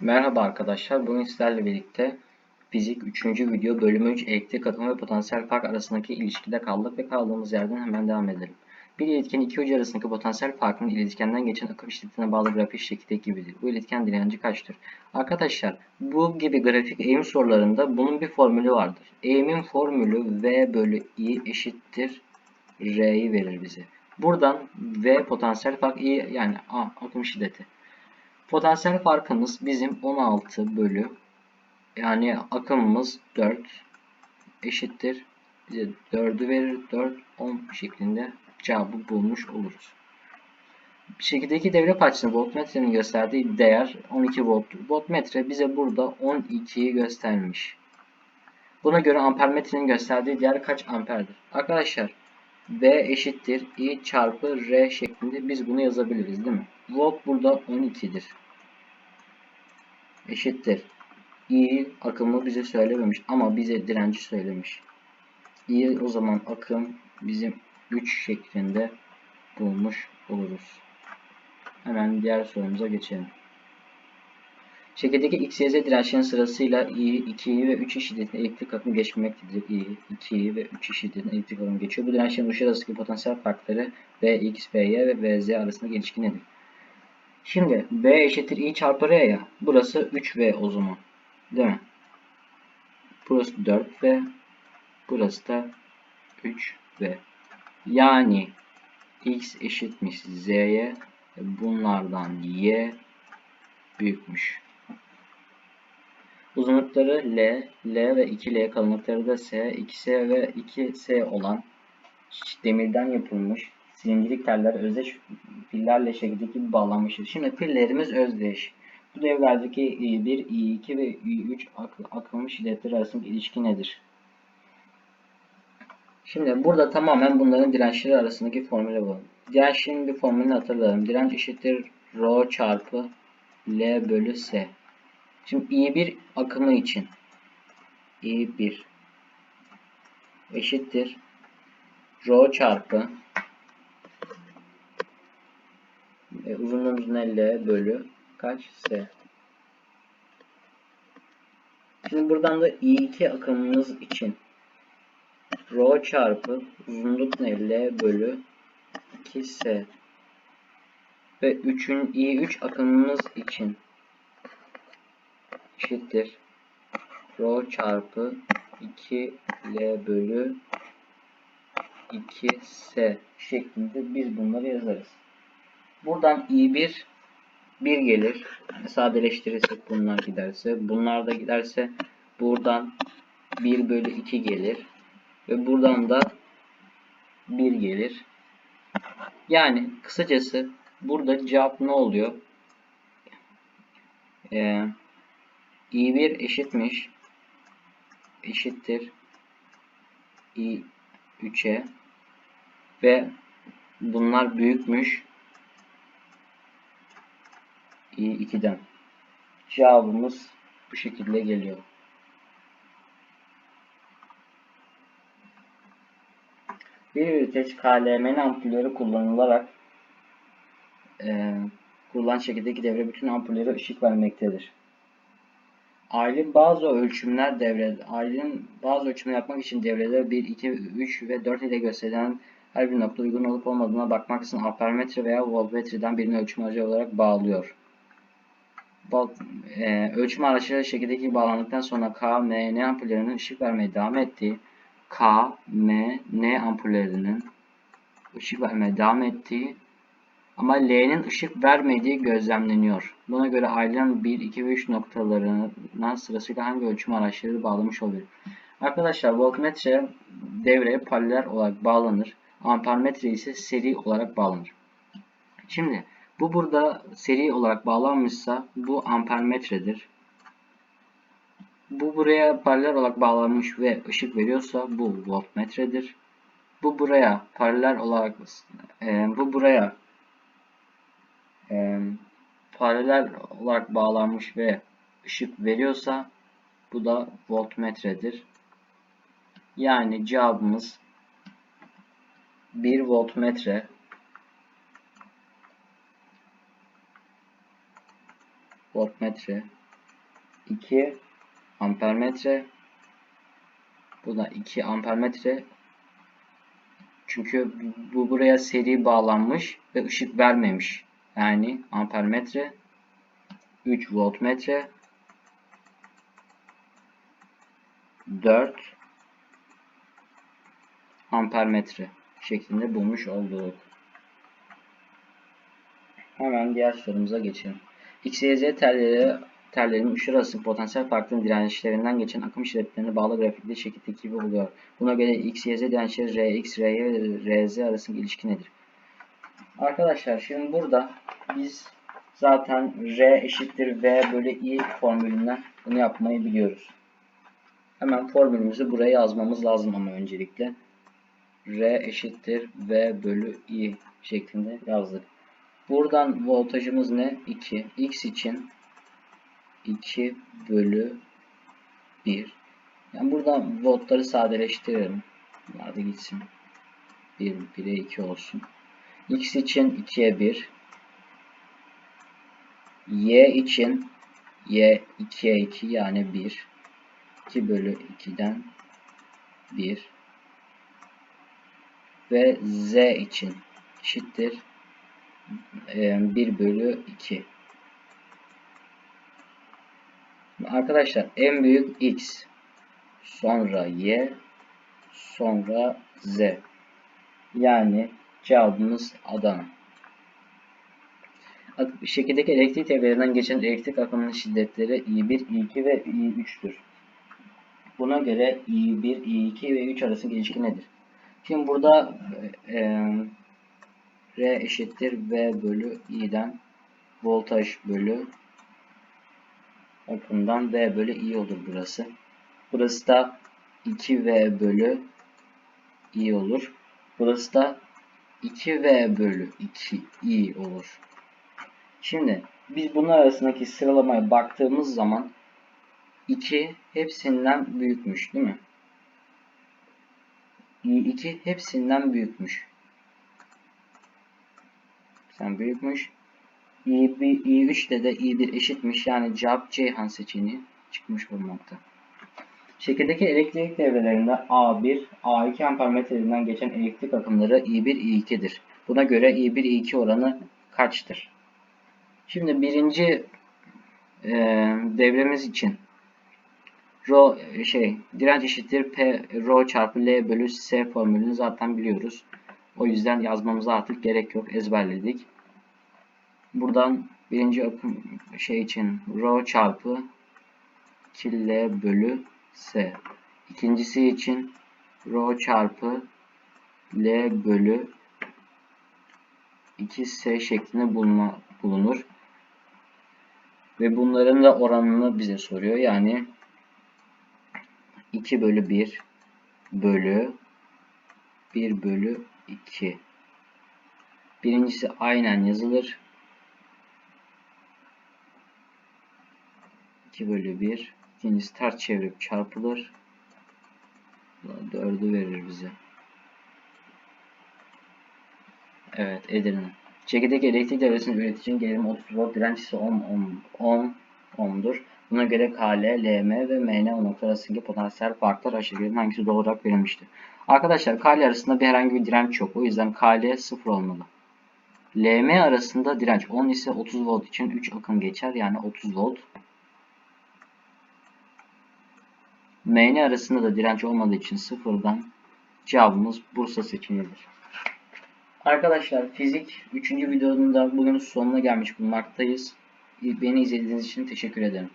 Merhaba arkadaşlar. Bugün sizlerle birlikte fizik 3. video bölümü 3 elektrik akımı ve potansiyel fark arasındaki ilişkide kaldık ve kaldığımız yerden hemen devam edelim. Bir iletken iki ucu arasındaki potansiyel farkının iletkenden geçen akım şiddetine bağlı grafik şekilde gibidir. Bu iletken direnci kaçtır? Arkadaşlar bu gibi grafik eğim sorularında bunun bir formülü vardır. Eğimin formülü V bölü I eşittir R'yi verir bize. Buradan V potansiyel fark I yani A akım şiddeti. Potansiyel farkımız bizim 16 bölü yani akımımız 4 eşittir. Bize 4'ü verir. 4, 10 şeklinde cevabı bulmuş oluruz. Şekildeki devre parçasının voltmetrenin gösterdiği değer 12 volt. Voltmetre bize burada 12'yi göstermiş. Buna göre ampermetrenin gösterdiği değer kaç amperdir? Arkadaşlar V eşittir I çarpı R şeklinde biz bunu yazabiliriz değil mi? Volt burada 12'dir. Eşittir. I akımı bize söylememiş ama bize direnci söylemiş. I o zaman akım bizim 3 şeklinde bulmuş oluruz. Hemen diğer sorumuza geçelim. Şekildeki X, Y, Z dirençlerin sırasıyla I, 2'yi ve 3 şiddetinde elektrik akımı geçmemektedir. I, 2'yi ve 3 şiddetinde elektrik akımı geçiyor. Bu dirençlerin uçları arasındaki potansiyel farkları Vx, Vy ve Vz arasındaki ilişki nedir? Şimdi V eşittir I çarpı R ya. Burası 3V o zaman. Değil mi? Burası 4V. Burası da 3V. Yani X eşitmiş Z'ye. Bunlardan Y büyükmüş. Uzunlukları L, L ve 2L kalınlıkları da S, 2S ve 2S olan demirden yapılmış silindirik teller özdeş pillerle şekildeki bağlanmıştır. Şimdi pillerimiz özdeş. Bu devlerdeki I1, I2 ve I3 ak akımı şiddetleri arasındaki ilişki nedir? Şimdi burada tamamen bunların dirençleri arasındaki formülü bu. Dirençlerin bir formülünü hatırlayalım. Direnç eşittir Rho çarpı L bölü S. Şimdi I1 akımı için I1 eşittir Rho çarpı e, uzunluğumuz ne L bölü kaç S. Şimdi buradan da I2 akımımız için Rho çarpı uzunluk ne L bölü 2S ve 3'ün I3 akımımız için eşittir Rho çarpı 2L bölü 2S şeklinde biz bunları yazarız. Buradan i1 1 gelir. Sadeleştirirsek bunlar giderse. Bunlar da giderse buradan 1 bölü 2 gelir. Ve buradan da 1 gelir. Yani kısacası burada cevap ne oluyor? Ee, i1 eşitmiş. Eşittir. i3'e ve bunlar büyükmüş. i2'den. Cevabımız bu şekilde geliyor. Bir üniteç KLM'nin ampulleri kullanılarak e, kurulan şekildeki devre bütün ampullere ışık vermektedir. Aylin bazı ölçümler devre, aylin bazı ölçümler yapmak için devrede 1, 2, 3 ve 4 ile gösterilen her bir nokta uygun olup olmadığına bakmaksızın ampermetre veya voltmetreden birini ölçüm aracı olarak bağlıyor. E, ölçüm araçları şekildeki bağlandıktan sonra K, M, N ampullerinin ışık vermeye devam ettiği K, M, N ampullerinin ışık vermeye devam ettiği ama L'nin ışık vermediği gözlemleniyor. Buna göre ayrılan 1, 2 ve 3 noktalarına sırasıyla hangi ölçüm araçları bağlamış olabilir? Arkadaşlar voltmetre devreye paralel olarak bağlanır. Ampermetre ise seri olarak bağlanır. Şimdi bu burada seri olarak bağlanmışsa bu ampermetredir. Bu buraya paralel olarak bağlanmış ve ışık veriyorsa bu voltmetredir. Bu buraya paralel olarak e, bu buraya e, paralel olarak bağlanmış ve ışık veriyorsa bu da voltmetredir. Yani cevabımız 1 voltmetre voltmetre 2 ampermetre. Bu da 2 ampermetre. Çünkü bu- bu buraya seri bağlanmış ve ışık vermemiş. Yani ampermetre 3 voltmetre 4 ampermetre şeklinde bulmuş olduk. Hemen diğer sorumuza geçelim. X, Y, Z telleri tellerin uçları arası potansiyel farklılığın dirençlerinden geçen akım şiddetlerine bağlı grafikte şekildeki gibi oluyor. Buna göre X, Y, Z dirençleri Rx, Ry ve Rz arasındaki ilişki nedir? Arkadaşlar şimdi burada biz zaten R eşittir V bölü I formülünden bunu yapmayı biliyoruz. Hemen formülümüzü buraya yazmamız lazım ama öncelikle. R eşittir V bölü I şeklinde yazdık. Buradan voltajımız ne? 2. X için 2 bölü 1. Yani buradan voltları sadeleştirelim. Bunlar gitsin. 1, 1'e 2 olsun. X için 2'ye 1. Y için Y 2'ye 2 yani 1. 2 bölü 2'den 1. Ve Z için eşittir 1 bölü 2. Arkadaşlar en büyük X sonra Y sonra Z yani cevabımız Adana. Şekildeki elektrik devrelerinden geçen elektrik akımının şiddetleri I1, I2 ve I3'tür. Buna göre I1, I2 ve 3 arasındaki ilişki nedir? Şimdi burada e, R eşittir V bölü I'den voltaj bölü akımdan V bölü I olur burası. Burası da 2V bölü I olur. Burası da 2V bölü 2 I olur. Şimdi biz bunlar arasındaki sıralamaya baktığımız zaman 2 hepsinden büyükmüş değil mi? i2 hepsinden büyükmüş. Sen büyükmüş. i1, i3 de de i1 eşitmiş. Yani cevap Ceyhan seçeneği çıkmış bulunmakta. Şekildeki elektrik devrelerinde A1, A2 ampermetrelerinden geçen elektrik akımları I1, I2'dir. Buna göre I1, I2 oranı kaçtır? Şimdi birinci e, devremiz için Rho şey direnç eşittir P Rho çarpı L bölü S formülünü zaten biliyoruz. O yüzden yazmamıza artık gerek yok. Ezberledik. Buradan birinci akım şey için Rho çarpı 2L bölü S. İkincisi için Rho çarpı L bölü 2S şeklinde bulunma, bulunur. Ve bunların da oranını bize soruyor. Yani 2 bölü 1 bölü 1 bölü 2. Birincisi aynen yazılır. 2 bölü 1. İkincisi ters çevirip çarpılır. 4'ü verir bize. Evet Edirne. Çekirdek elektrik devresinin üreticinin gelimi 30 volt direnç ise 10 10 10 ohm'dur. Buna göre KL, LM ve MN nokta arasındaki potansiyel farklar aşağıdakilerin hangisi doğru olarak verilmiştir? Arkadaşlar KL arasında bir herhangi bir direnç yok. O yüzden KL 0 olmalı. LM arasında direnç 10 ise 30 volt için 3 akım geçer. Yani 30 volt. MN arasında da direnç olmadığı için sıfırdan cevabımız Bursa seçeneğidir. Arkadaşlar fizik 3. videonun da bugün sonuna gelmiş bulunmaktayız. Beni izlediğiniz için teşekkür ederim.